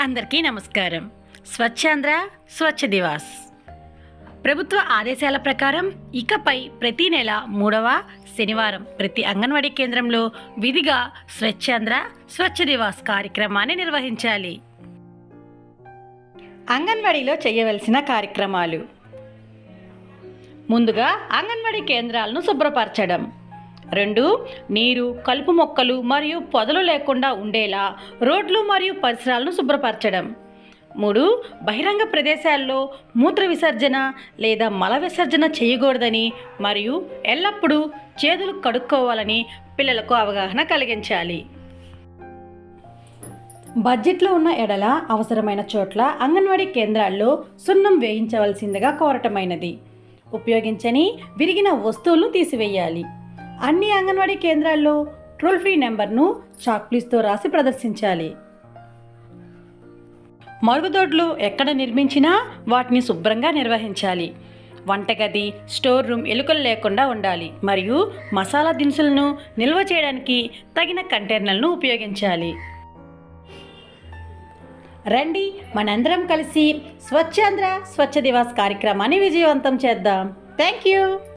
అందరికీ నమస్కారం. స్వచ్ఛాంధ్ర స్వచ్ఛ దివాస్. ప్రభుత్వ ఆదేశాల ప్రకారం ఇకపై ప్రతి నెల మూడవ శనివారం ప్రతి అంగన్వాడీ కేంద్రంలో విధిగా స్వచ్ఛాంధ్ర స్వచ్ఛ దివాస్ కార్యక్రమాన్ని నిర్వహించాలి. అంగన్వాడీలో చేయవలసిన కార్యక్రమాలు. ముందుగా అంగన్వాడీ కేంద్రాలను శుభ్రపరచడం. రెండు నీరు కలుపు మొక్కలు మరియు పొదలు లేకుండా ఉండేలా రోడ్లు మరియు పరిసరాలను శుభ్రపరచడం. మూడు బహిరంగ ప్రదేశాల్లో మూత్ర విసర్జన లేదా మల విసర్జన చేయకూడదని మరియు ఎల్లప్పుడూ చేతులు కడుక్కోవాలని పిల్లలకు అవగాహన కలిగించాలి. బడ్జెట్లో ఉన్న ఎడల అవసరమైన చోట్ల అంగన్వాడీ కేంద్రాల్లో సున్నం వేయించవలసిందిగా కోరటమైనది. ఉపయోగించని విరిగిన వస్తువులను తీసివేయాలి. అన్ని అంగన్వాడీ కేంద్రాల్లో టోల్ ఫ్రీ నెంబర్ను చాక్పీస్తో రాసి ప్రదర్శించాలి. మరుగుదొడ్లు ఎక్కడ నిర్మించినా వాటిని శుభ్రంగా నిర్వహించాలి. వంటగది స్టోర్ రూమ్ ఎలుకలు లేకుండా ఉండాలి. మరియు మసాలా దినుసులను నిల్వ చేయడానికి తగిన కంటైనర్లను ఉపయోగించాలి. రండి మనందరం కలిసి స్వచ్ఛాంధ్ర స్వచ్ఛ దివాస్ కార్యక్రమాన్ని విజయవంతం చేద్దాం. Thank you.